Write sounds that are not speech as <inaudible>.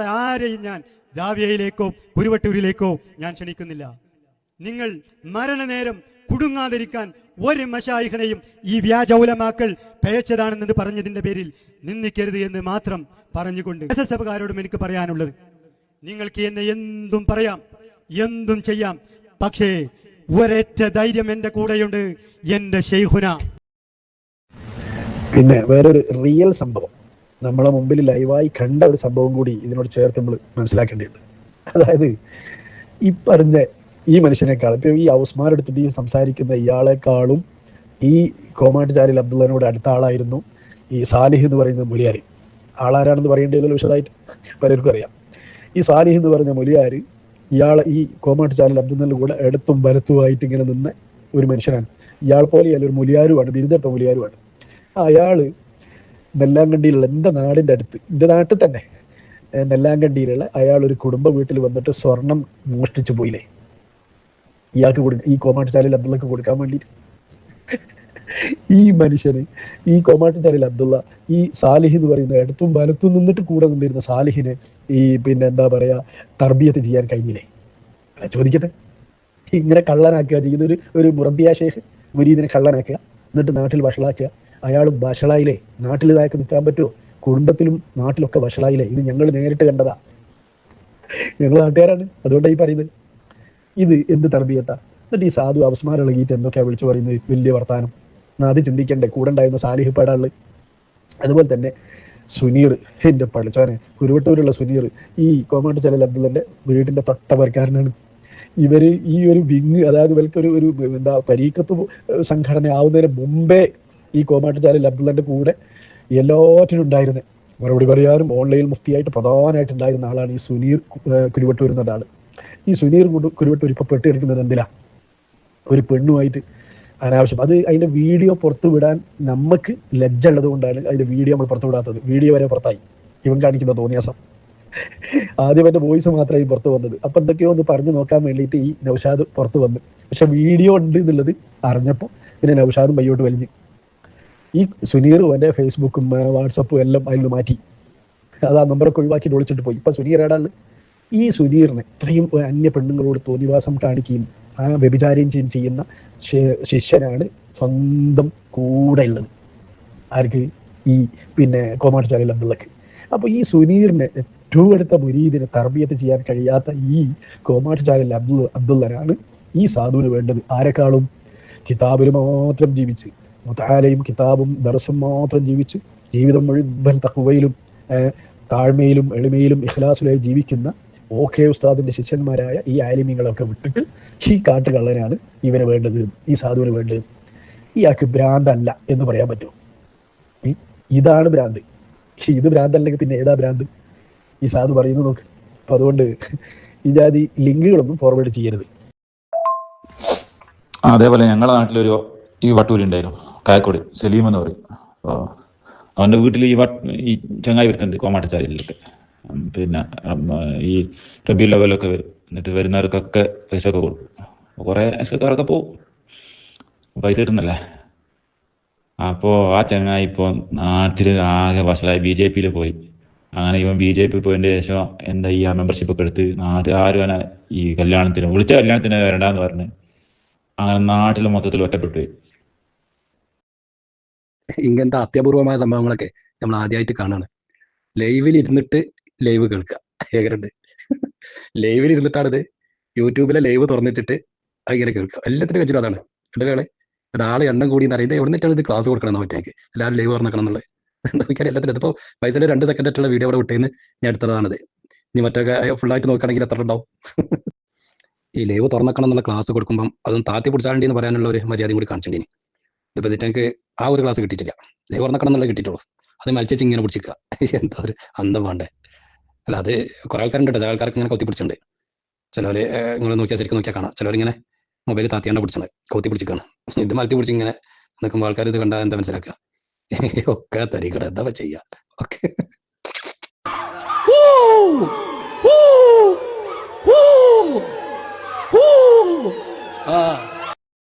ആരെയും ഞാൻ ജാവ്യയിലേക്കോ കുരുവട്ടൂരിലേക്കോ ഞാൻ ക്ഷണിക്കുന്നില്ല. നിങ്ങൾ മരണനേരം കുടുങ്ങാതിരിക്കാൻ ഒരു മഷായിഖനെയും ഈ വ്യാജൗലമാക്കൾ പഴച്ചതാണെന്നത് പറഞ്ഞതിന്റെ പേരിൽ നിന്ദിക്കരുത് എന്ന് മാത്രം പറഞ്ഞുകൊണ്ട് എസ് എസ് എഫുകാരോടും എനിക്ക് പറയാനുള്ളത്. നിങ്ങൾക്ക് എന്നെ എന്തും പറയാം എന്തും ചെയ്യാം പക്ഷേ ഒരേറ്റ ധൈര്യം എന്റെ കൂടെയുണ്ട് എന്റെ ഷെയ്ഹുന പിന്നെ വേറൊരു റിയൽ സംഭവം. നമ്മളെ മുമ്പിൽ ലൈവായി കണ്ട ഒരു സംഭവം കൂടി ഇതിനോട് ചേർത്ത് നമ്മൾ മനസ്സിലാക്കേണ്ടിയുണ്ട് അതായത് ഈ പറഞ്ഞ ഈ മനുഷ്യനേക്കാൾ ഇപ്പൊ ഈ ഹൗസ്മാരെടുത്തിട്ട് ഈ സംസാരിക്കുന്ന ഇയാളെക്കാളും ഈ കോമാട്ടുചാലിൽ അബ്ദുള്ളനോട് അടുത്ത ആളായിരുന്നു ഈ സാലിഹ് എന്ന് പറയുന്ന മുലിയാരി. ആളാരാണെന്ന് പറയേണ്ടതില്ല വിശദമായിട്ട്? പലർക്കും അറിയാം. ഈ സാലിഹ് എന്ന് പറഞ്ഞ മുലിയാര് ഇയാളെ ഈ കോമാട്ടുചാലിൽ അബ്ദുള്ള കൂടെ എടുത്തും വലത്തുമായിട്ട് ഇങ്ങനെ നിന്ന ഒരു മനുഷ്യനാണ്. ഇയാൾ പോലെയല്ല ഒരു മുലിയാരുമാണ് ബിരുദത്തെ മുലിയാരുമാണ് അയാൾ നെല്ലാങ്കണ്ടിയിലുള്ള എന്റെ നാടിന്റെ അടുത്ത് എന്റെ നാട്ടിൽ തന്നെ നെല്ലാങ്കണ്ടിയിലുള്ള അയാൾ ഒരു കുടുംബ വീട്ടിൽ വന്നിട്ട് സ്വർണം മോഷ്ടിച്ചു പോയില്ലേ? ഇയാൾക്ക് കൊടുക്ക ഈ കോമാട്ടുചാലിൽ അബ്ദുള്ളക്ക് കൊടുക്കാൻ വേണ്ടിയിട്ട്. ഈ മനുഷ്യന് ഈ കോമാട്ടുചാലിൽ അബ്ദുള്ള ഈ സാലിഹ് എന്ന് പറയുന്ന ഇടത്തും വലത്തും നിന്നിട്ട് കൂടെ നിന്നിരുന്ന സാലിഹിനെ ഈ പിന്നെ എന്താ പറയാ തർബിയത്ത് ചെയ്യാൻ കഴിഞ്ഞില്ലേ? ചോദിക്കട്ടെ. ഇങ്ങനെ കള്ളനാക്കുക ചെയ്യുന്ന ഒരു ഒരു മുറബിയ ഷേഖ് മുരീദിനെ കള്ളനാക്കുക എന്നിട്ട് നാട്ടിൽ വഷളാക്കുക. അയാൾ വഷളായില്ലേ? നാട്ടിൽ ഇതാക്കി നിൽക്കാൻ പറ്റുമോ? കുടുംബത്തിലും നാട്ടിലൊക്കെ വഷളായില്ലേ? ഇത് ഞങ്ങൾ നേരിട്ട് കണ്ടതാ. ഞങ്ങൾ നാട്ടുകാരാണ്. അതുകൊണ്ടാണ് ഈ പറയുന്നത്. ഇത് എന്ത് തർബിയത്താ? എന്നിട്ട് ഈ സാധു അവസ്മാരം ഇളകിയിട്ട് എന്തൊക്കെയാ വിളിച്ചു പറയുന്നത്? വലിയ വർത്താനം. അത് ചിന്തിക്കണ്ടേ? കൂടെ ഉണ്ടായിരുന്ന സാലിഹ് അതുപോലെ തന്നെ സുനീർ എന്റെ പഠിച്ചവനെ കുരുവട്ടൂരുള്ള സുനീർ ഈ കോമാട്ട് ചലൽ അബ്ദുള്ളന്റെ വീടിന്റെ തൊട്ടവർക്കാരനാണ് ഇവർ ഈ ഒരു വിങ് അതായത് ഇവർക്കൊരു ഒരു എന്താ പരീക്കത്ത് സംഘടന ആവുന്നതിന് മുമ്പേ ഈ കോമാട്ട് ജാലിൽ അബ്ദുള്ളന്റെ കൂടെ എല്ലാറ്റിനും ഉണ്ടായിരുന്നത് മറുപടി പറയാനും ഓൺലൈൻ മുഫ്തിയായിട്ട് പ്രധാനമായിട്ട് ഉണ്ടായിരുന്ന ആളാണ് ഈ സുനീർ കുരുവട്ടൂർ എന്ന ആൾ ഈ സുനീർ കുരുവട്ടൂർ ഇപ്പോൾ പെട്ടിരിക്കുന്നത് എന്തിലാ? ഒരു പെണ്ണുമായിട്ട് അനാവശ്യം. അത് അതിന്റെ വീഡിയോ പുറത്തു വിടാൻ നമുക്ക് ലജ്ജ ഉള്ളത് കൊണ്ടാണ് അതിന്റെ വീഡിയോ നമ്മൾ പുറത്തു വിടാത്തത്. വീഡിയോ വരെ പുറത്തായി. ഇവൻ കാണിക്കുന്ന തോന്നിയാസം. ആദ്യം എന്റെ വോയിസ് മാത്രമായി പുറത്തു വന്നത്. അപ്പൊ എന്തൊക്കെയോ ഒന്ന് പറഞ്ഞു നോക്കാൻ വേണ്ടിയിട്ട് ഈ നൗഷാദ് പുറത്തു വന്നു. പക്ഷെ വീഡിയോ ഉണ്ട് എന്നുള്ളത് അറിഞ്ഞപ്പോൾ പിന്നെ നൗഷാദും പയ്യോട്ട് വലിഞ്ഞ്. ഈ സുനീർ എന്റെ ഫേസ്ബുക്കും വാട്സപ്പും എല്ലാം അതിൽ നിന്ന് മാറ്റി. അത് ആ നമ്പറൊക്കെ ഒഴിവാക്കി ഒളിച്ചിട്ട് പോയി. ഇപ്പം സുനീർ ഏടാണ് ഈ സുനീറിനെ ഇത്രയും അന്യ പെണ്ണുങ്ങളോട് തോന്നിവാസം കാണിക്കുകയും ആ വ്യഭിചാരം ചെയ്യും ചെയ്യുന്ന ശിഷ്യനാണ് സ്വന്തം കൂടെ ഉള്ളത്. ആർക്ക്? ഈ പിന്നെ കോമാട്ടുചാലിൽ അബ്ദുള്ളക്ക്. അപ്പോൾ ഈ സുനീറിനെ ഏറ്റവും അടുത്ത മുരീദിനെ തർബിയത്ത് ചെയ്യാൻ കഴിയാത്ത ഈ കോമാട്ടുചാലിൽ അബ്ദുൾ അബ്ദുള്ളനാണ് ഈ സാധുവിന് വേണ്ടത്. ആരെക്കാളും? കിതാബിൽ മാത്രം ജീവിച്ച്. മുത്താലയും കിതാബും ദർസും മാത്രം ജീവിച്ച് ജീവിതം മുഴുവൻ തക്കുവയിലും താഴ്മയിലും എളിമയിലും ഇഖ്ലാസിലായി ജീവിക്കുന്ന ഓക്കെ ഉസ്താദിന്റെ ശിഷ്യന്മാരായ ഈ ആലിമ്യങ്ങളൊക്കെ വിട്ടിട്ട് ഈ കാട്ടുകള്ളനാണ് ഇവന് വേണ്ടത് ഈ സാധുവിന് വേണ്ടത്. ഇയാൾക്ക് ഭ്രാന്തല്ല എന്ന് പറയാൻ പറ്റുമോ? ഈ ഇതാണ് ഭ്രാന്ത്. ഇത് ഭ്രാന്തല്ലെങ്കിൽ പിന്നെ ഏതാ ഭ്രാന്ത്? ഈ സാധു പറയുന്നത് നോക്ക്. അപ്പൊ അതുകൊണ്ട് ഈ ജാതി ലിങ്കുകളൊന്നും ഫോർവേഡ് ചെയ്യരുത്. അതേപോലെ ഞങ്ങളുടെ നാട്ടിലൊരു ഈ വട്ടൂരി ഉണ്ടായിരുന്നു. കായക്കോട്. സലീം എന്ന് പറയും. അപ്പോൾ അവന്റെ വീട്ടിൽ ഈ വട്ട് ഈ ചങ്ങായി വരുത്തുന്നുണ്ട് കോമാട്ടച്ചാലിലൊക്കെ. പിന്നെ ഈ റബി ലെവലൊക്കെ വരും. എന്നിട്ട് വരുന്നവർക്കൊക്കെ പൈസ ഒക്കെ കൊടുക്കും കുറേ എസ്കാരൊക്കെ പോവും. പൈസ കിട്ടുന്നല്ലേ? അപ്പോൾ ആ ചങ്ങായി ഇപ്പോൾ നാട്ടിൽ ആകെ വഷളായി. ബി ജെ പിയിൽ പോയി. അങ്ങനെ ഇവൻ ബി ജെ പി പോയതിന്റെ ശേഷം എന്താ ഈ ആ മെമ്പർഷിപ്പ് ഒക്കെ എടുത്ത് നാട്ടിൽ ആരും അവനെ ഈ കല്യാണത്തിന് വിളിച്ച കല്യാണത്തിന് വരണ്ടെന്ന് പറഞ്ഞ് അങ്ങനെ നാട്ടിൽ മൊത്തത്തിൽ ഒറ്റപ്പെട്ടു പോയി. ഇങ്ങനത്തെ അത്യപൂർവമായ സംഭവങ്ങളൊക്കെ നമ്മൾ ആദ്യമായിട്ട് കാണാണ്. ലൈവിൽ ഇരുന്നിട്ട് ലൈവ് കേൾക്കുക ഏകരണ്ട്. ലൈവിൽ ഇരുന്നിട്ടാണിത് യൂട്യൂബിലെ ലൈവ് തുറന്നിട്ടിട്ട് അങ്ങനെ കേൾക്കുക എല്ലാത്തിനും വെച്ചിട്ട് അതാണ്. കണ്ടല്ലേ ഒരാളെ എണ്ണം കൂടി അറിയുന്നത് എവിടെ നിന്നിട്ടാണ് ഇത് ക്ലാസ് കൊടുക്കണം മറ്റേക്ക് എല്ലാവരും ലൈവ് തുറന്നിക്കണം എന്നുള്ളത്. നോക്കിയാൽ എല്ലാത്തിനും ഇതിപ്പോൾ പൈസയിൽ രണ്ട് സെക്കൻഡ് ആയിട്ടുള്ള വീഡിയോ അവിടെ വിട്ടേന്ന് ഞാൻ എടുത്തതാണിത്. ഇനി മറ്റൊക്കെ ഫുള്ളായിട്ട് നോക്കുകയാണെങ്കിൽ എത്ര ഉണ്ടാവും? ഈ ലൈവ് തുറന്നിക്കണം എന്നുള്ള ക്ലാസ് കൊടുക്കുമ്പം അതൊന്നും താത്തി പിടിച്ചാണ്ടി എന്ന് പറയാനുള്ള ഒരു മര്യാദയും കൂടി കാണിച്ചിട്ടുണ്ടെങ്കിൽ ഇതിപ്പോൾ എനിക്ക് ആ ഒരു ക്ലാസ് കിട്ടിയിട്ടില്ല. ലൈവ് തുറന്നിക്കണം എന്നുള്ളത് കിട്ടിയിട്ടുള്ളൂ. അത് മത്സ്യച്ച് ഇങ്ങനെ പിടിച്ചിക്കുക <laughs> എന്താ ഒരു അന്തം വേണ്ടേ. അല്ല അത് കുറെ ആൾക്കാരുണ്ട് ചില ആൾക്കാർക്ക് ഇങ്ങനെ കൊത്തി പിടിച്ചിട്ടുണ്ട്. ചിലവർ നിങ്ങൾ നോക്കിയാൽ ശരിക്കും നോക്കിയാൽ കാണാം. ചിലവരിങ്ങനെ മൊബൈൽ താത്തിയാണ്ട് പിടിച്ചത് കൊത്തി പിടിച്ചിക്കാണ് <laughs> ഇത് മലത്തി പിടിച്ച് ഇങ്ങനെ നിൽക്കുമ്പോൾ ആൾക്കാർ ഇത് കണ്ടാൽ എന്താ മനസ്സിലാക്കുക <laughs> ഒക്കെ തരികട. എന്താ ചെയ്യുക ഓക്കെ